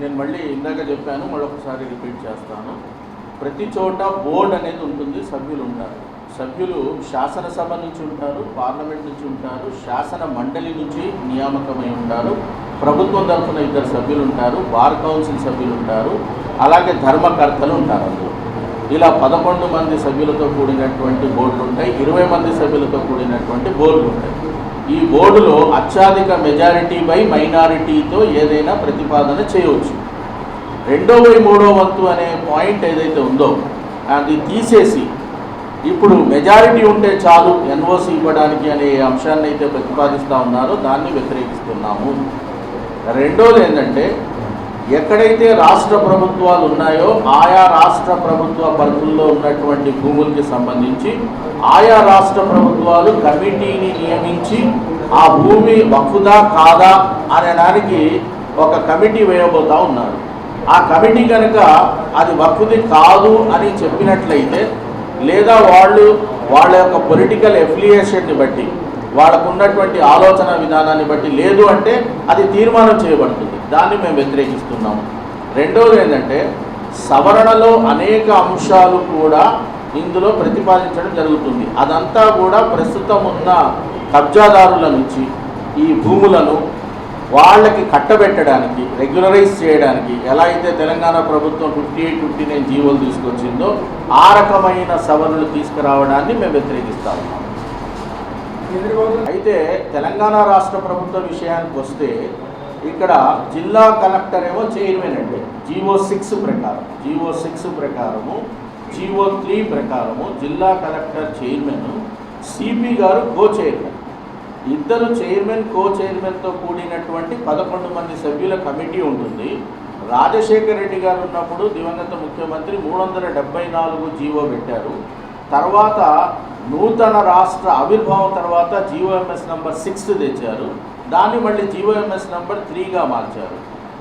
నేను మళ్ళీ ఇందాక చెప్పాను మళ్ళొకసారి రిపీట్ చేస్తాను. ప్రతి చోట బోర్డు అనేది ఉంటుంది సభ్యులు ఉంటారు. సభ్యులు శాసనసభ నుంచి ఉంటారు పార్లమెంట్ నుంచి ఉంటారు శాసన మండలి నుంచి నియామకమై ఉంటారు. ప్రభుత్వం తరఫున ఇద్దరు సభ్యులు ఉంటారు బార్ కౌన్సిల్ సభ్యులు ఉంటారు అలాగే ధర్మకర్తలు ఉంటారు అందులో ఇలా పదకొండు మంది సభ్యులతో కూడినటువంటి బోర్డులు ఉంటాయి ఇరవై మంది సభ్యులతో కూడినటువంటి బోర్డులు ఉంటాయి ఈ బోర్డులో అత్యధిక మెజారిటీ బై మైనారిటీతో ఏదైనా ప్రతిపాదన చేయవచ్చు. రెండో బై మూడో వంతు అనే పాయింట్ ఏదైతే ఉందో అది తీసేసి ఇప్పుడు మెజారిటీ ఉంటే చాలు ఎన్ఓసి ఇవ్వడానికి అనే అంశాన్ని అయితే ప్రతిపాదిస్తూ ఉన్నారో దాన్ని వ్యతిరేకిస్తున్నాము. రెండోది ఏంటంటే ఎక్కడైతే రాష్ట్ర ప్రభుత్వాలు ఉన్నాయో ఆయా రాష్ట్ర ప్రభుత్వ పరిధుల్లో ఉన్నటువంటి భూములకి సంబంధించి ఆయా రాష్ట్ర ప్రభుత్వాలు కమిటీని నియమించి ఆ భూమి వక్కుదా కాదా అనే దానికి ఒక కమిటీ వేయబోతా ఉన్నారు. ఆ కమిటీ కనుక అది వక్కుది కాదు అని చెప్పినట్లయితే లేదా వాళ్ళు వాళ్ళ యొక్క పొలిటికల్ ఎఫిలియేషన్ని బట్టి వాళ్ళకున్నటువంటి ఆలోచన విధానాన్ని బట్టి లేదు అంటే అది తీర్మానం చేయబడుతుంది. దాన్ని మేము వ్యతిరేకిస్తున్నాము. రెండవది ఏంటంటే సవరణలో అనేక అంశాలు కూడా ఇందులో ప్రతిపాదించడం జరుగుతుంది. అదంతా కూడా ప్రస్తుతం ఉన్న కబ్జాదారుల నుంచి ఈ భూములను వాళ్ళకి కట్టబెట్టడానికి రెగ్యులరైజ్ చేయడానికి ఎలా అయితే తెలంగాణ ప్రభుత్వం ఫిఫ్టీ ఎయిట్ ఫిఫ్టీ నైన్ జీవోలు తీసుకొచ్చిందో ఆ రకమైన సవరణలు తీసుకురావడాన్ని మేము వ్యతిరేకిస్తా ఉన్నాం అయితే తెలంగాణ రాష్ట్ర ప్రభుత్వ విషయానికి వస్తే ఇక్కడ జిల్లా కలెక్టర్ ఏమో చైర్మన్ అండి. జీవో సిక్స్ ప్రకారం. జీవో సిక్స్ ప్రకారము జీవో త్రీ ప్రకారము జిల్లా కలెక్టర్ చైర్మన్ సిపి గారు కో చైర్మన్ ఇద్దరు చైర్మన్ కో చైర్మన్తో కూడినటువంటి పదకొండు మంది సభ్యుల కమిటీ ఉంటుంది. రాజశేఖర రెడ్డి గారు ఉన్నప్పుడు దివంగత ముఖ్యమంత్రి మూడు వందల డెబ్బై నాలుగు జీవో పెట్టారు. తర్వాత నూతన రాష్ట్ర ఆవిర్భావం తర్వాత జీవోఎంఎస్ నంబర్ సిక్స్ తెచ్చారు. దాన్ని మళ్ళీ జీఓఎంఎస్ నెంబర్ త్రీగా మార్చారు.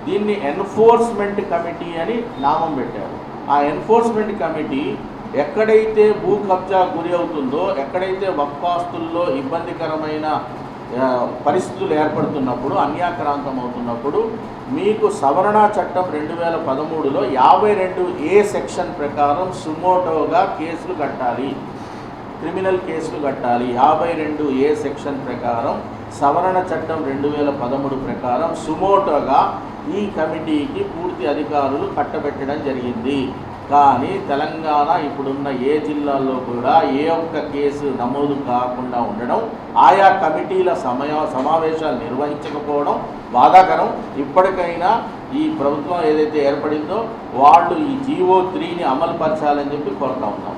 దీన్ని ఎన్ఫోర్స్మెంట్ కమిటీ అని నామం పెట్టారు. ఆ ఎన్ఫోర్స్మెంట్ కమిటీ ఎక్కడైతే భూ కబ్జా గురి అవుతుందో ఎక్కడైతే వక్ఫాస్తుల్లో ఇబ్బందికరమైన పరిస్థితులు ఏర్పడుతున్నప్పుడు అన్యాక్రాంతం అవుతున్నప్పుడు మీకు సవరణ చట్టం రెండు వేల పదమూడులో యాభై రెండు ఏ సెక్షన్ ప్రకారం సుమోటోగా కేసులు కట్టాలి. క్రిమినల్ కేసులు కట్టాలి. యాభై రెండు ఏ సెక్షన్ ప్రకారం సవరణ చట్టం రెండు వేల పదమూడు ప్రకారం సుమోటోగా ఈ కమిటీకి పూర్తి అధికారులు కట్టబెట్టడం జరిగింది. కానీ తెలంగాణ ఇప్పుడున్న ఏ జిల్లాల్లో కూడా ఏ ఒక్క కేసు నమోదు కాకుండా ఉండడం ఆయా కమిటీల సమయ సమావేశాలు నిర్వహించకపోవడం బాధాకరం. ఇప్పటికైనా ఈ ప్రభుత్వం ఏదైతే ఏర్పడిందో వాళ్ళు ఈ జీవో త్రీని అమలు పరచాలని చెప్పి కోరుతా ఉన్నాం.